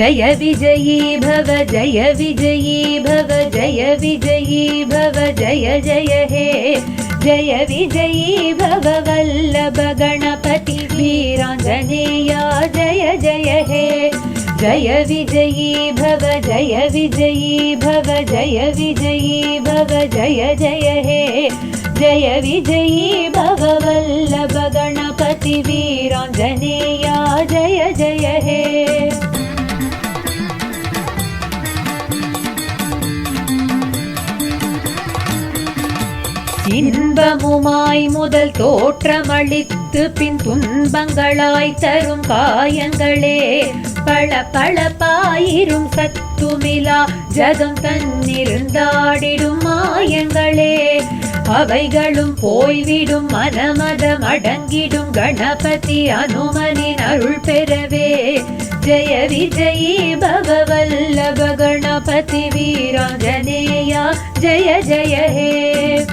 जय विजयी भव, जय विजयी भव, जय विजयी भव, जय जय, हे। जय विजयी भव, वल्लभ गणपति वीराञ्जनेया जय जय, हे। जय विजयी भव, जय विजयी भव, जय विजयी भव, जय जय, हे। जय विजयी भव, वल्लभ गणपति वीराञ्जनेया जय जय, हे। இன்பமுமாய் முதல் தோற்றமளித்து பின் துன்பங்களாய் தரும் காயங்களே. பள பாயிரும் சத்துமிலா ஜகம் தன்னிருந்தாடிடும் மாயங்களே. அவைகளும் போய்விடும் மனமதம் அடங்கிடும் கணபதி அனுமனின் அருள் பெறவே. ஜெய விஜயி பகவல்லப கணபதி வீராஞ்சனேயா ஜெய ஜெய ஹே.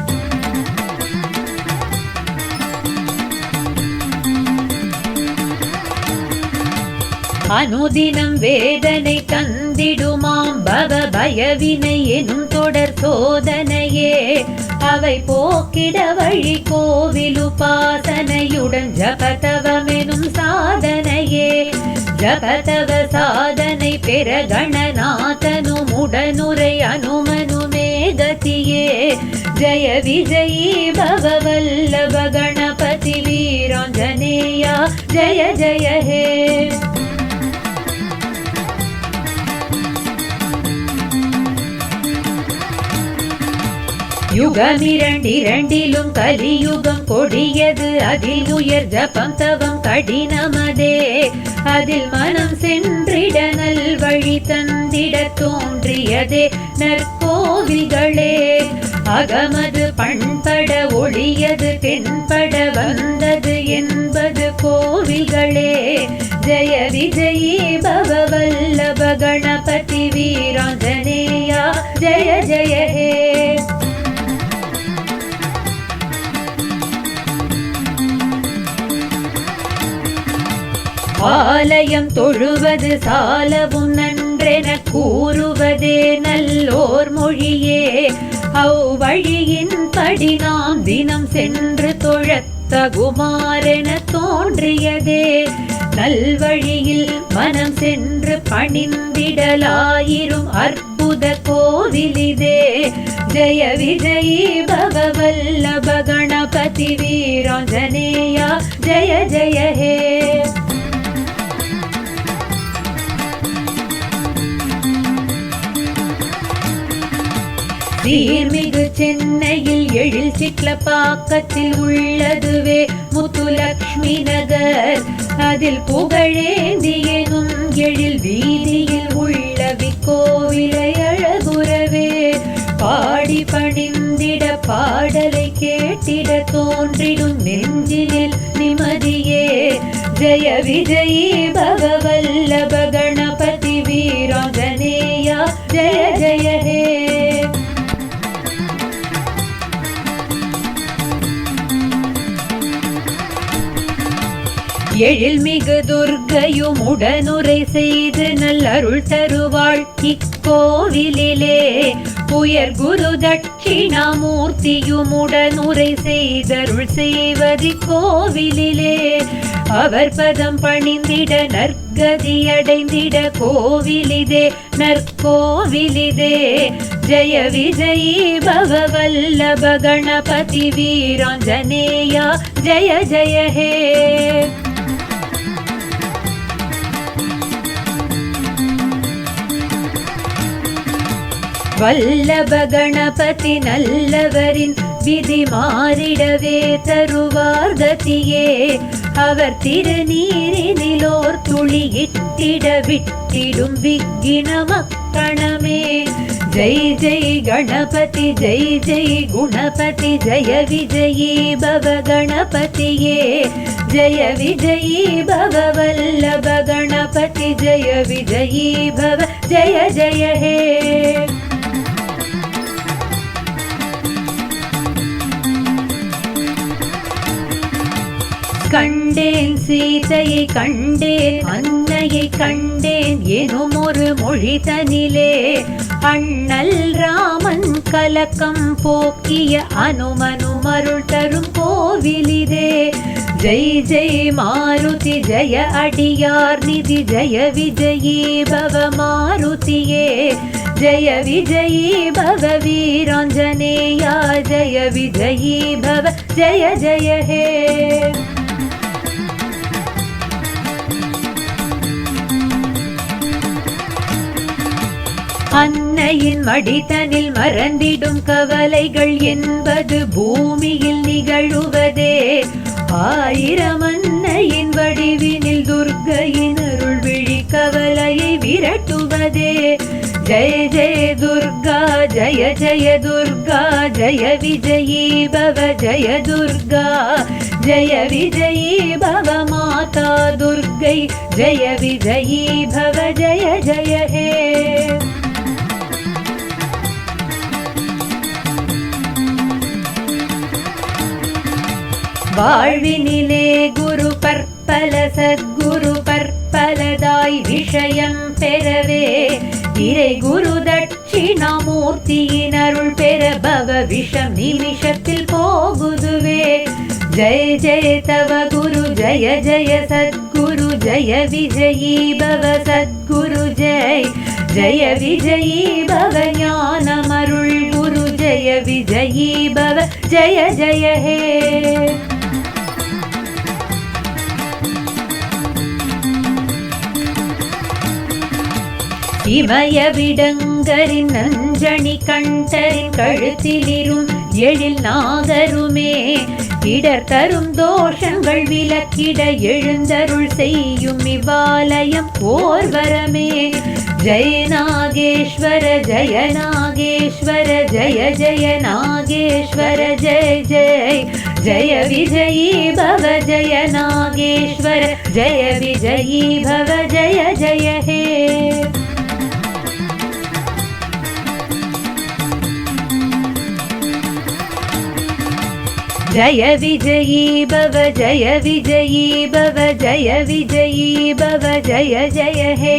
அனுதினம் வேதனை தந்திடுமாம் பவ பயவினை எனும் தொடர் சோதனையே. அவை போக்கிட வழி கோவில் உபாசனையுடன் ஜபதவமெனும் சாதனையே. ஜபதவ சாதனை பெற கணநாதனும் உடனுரை அனுமனுமே கதியே. ஜய விஜயி பவ வல்லப கணபதி வீராஞ்சனேயா. ஜய ஜய ஹே யுகமிரண்டிரண்டிலும் கலியுகம் கொடியது. அதில் உயர் ஜபம் தவம் கடினமதே. அதில் மனம் சென்றிட நல் வழி தந்திட தோன்றியதே நற்கோவில்களே. அகமது பண்பட ஒளியது தென்பட வந்தது என்பது கோவில்களே. ஜய விஜயே பவ வல்லப கணபதி வீராஞ்சனேயா. ஜய ஜய ஹே. ஆலயம் தொழுவது சாலவும் நன்றென கூறுவதே நல்லோர் மொழியே. அவ்வழியின் படி நாம் தினம் சென்று தொழத் தகுமாறென தோன்றியதே. நல்வழியில் மனம் சென்று பணிந்திடலாயிரும் அற்புத கோவிலிதே. ஜய விஜயி பவ கணபதி வீராஞ்சனேயா ஜய ஜய ஹே. சீர்மிகு சென்னையில் எழில் சிக்ல பாக்கத்தில் உள்ளதுவே முத்துலக்ஷ்மி நகர். அதில் புகழேந்தியனும் எழில் வீதியில் உள்ள விக்கோவிலை அழகுறவே. பாடி பணிந்திட பாடலை கேட்டிட தோன்றிடும் நெஞ்சினில் நிமதியே. ஜய விஜயி பகவல்லப கணபதி வீராங்கனேயா. ஜய ஜய ஹே. எழில்மிகு துர்க்கையும் உடனுரை செய்து நல்லருள் தருவாள். இக்கோவிலே உயர் குரு தட்சிணாமூர்த்தியும் உடனுரை செய்தருள் செய்வதி கோவிலிலே அவர் பதம் பணிந்திட நற்கதி அடைந்திட கோவிலிதே நற்கோவிலிதே. ஜய விஜயி பவ வல்லப கணபதி வீராஞ்சனேயா ஜய ஜய ஹே. வல்லப கணபதி நல்லவரின் விதி மாறிடவே தருவார் கதியே. அவர் திருநீரினிலோர் துளி இட்டிட விட்டிடும் விக்கின மக்கணமே. ஜெய் ஜெய் கணபதி ஜெய் ஜெய் குணபதி ஜய விஜயி பவ கணபதியே. ஜய விஜயி பவ வல்லப கணபதி ஜய விஜயி பவ ஜய ஜய ஹே. கண்டேன் சீதையை கண்டேன் அன்னையை கண்டேன் எனும் ஒரு மொழி தனிலே. அண்ணல் ராமன் கலக்கம் போக்கிய அனுமனும் அருள் தரும் கோவிலிதே ஜெய் ஜெய் மாருதி ஜெய அடியார் நிதி ஜெய விஜயீ பவ மாருதியே. ஜய விஜயீ பவ வீராஞ்சனேயா ஜய விஜயீ பவ ஜய ஜய ஹே. அன்னையின் மடித்தனில் மறந்திடும் கவலைகள் என்பது பூமியில் நிகழுவதே. ஆயிரம் அன்னையின் வடிவினில் துர்கையின் அருள் விழி கவலையை விரட்டுவதே. ஜெய ஜெய துர்கா ஜய ஜய துர்கா ஜய விஜயீ பவ ஜய துர்கா ஜய விஜயீ பவ மாதா துர்கை ஜய விஜயீ பவ ஜய ஜய ஹே. வாழ்வினிலே குரு பற்பல சத்குரு பற்பலதாய் விஷயம் பெறவே. இறை குரு தட்சிணாமூர்த்தியின் அருள் பெற பவ விஷம் நிமிஷத்தில் போகுதுவே. ஜெய ஜெய தவ குரு ஜய ஜெய சத்குரு ஜய விஜயீ பவ சத்குரு ஜெய். ஜய விஜயீ பவ ஞானமருள் குரு ஜய விஜயீ பவ ஜய ஜய ஹே. இமய விடங்கரின் நஞ்சணி கண்டரின் கழுத்திலிரும் எழில் நாகருமே இடர் தரும் தோஷங்கள் விலக்கிட எழுந்தருள் செய்யும் இவ்வாலயம் ஓர்வரமே ஜெய நாகேஸ்வர ஜய நாகேஸ்வர ஜய ஜய நாகேஸ்வர ஜெய ஜெய். ஜய விஜயீ பவ ஜய நாகேஸ்வர ஜய விஜயீ பவ ஜய ஜய ஹே. ஜய விஜயீ பவ ஜய விஜயீ பவ ஜய விஜயீ பவ ஜய ஜய ஹே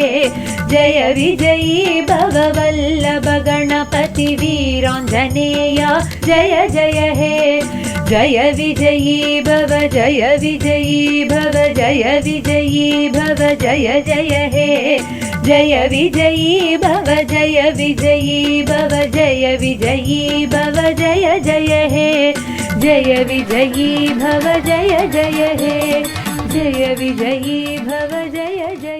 ஜய விஜயீ பவ வல்லப கணபதி வீராஞ்சனேயா ஜய ஜய ஹே ஜய விஜயீ பவ ஜய விஜயீ பவ ஜய விஜயீ பவ ஜய ஜய ஹே ஜய விஜயீ பவ ஜய விஜயீ பவ ஜய விஜயீ பவ ஜய ஜய ஹே जय विजयी भव जय जय हे। जय विजयी भव जय जय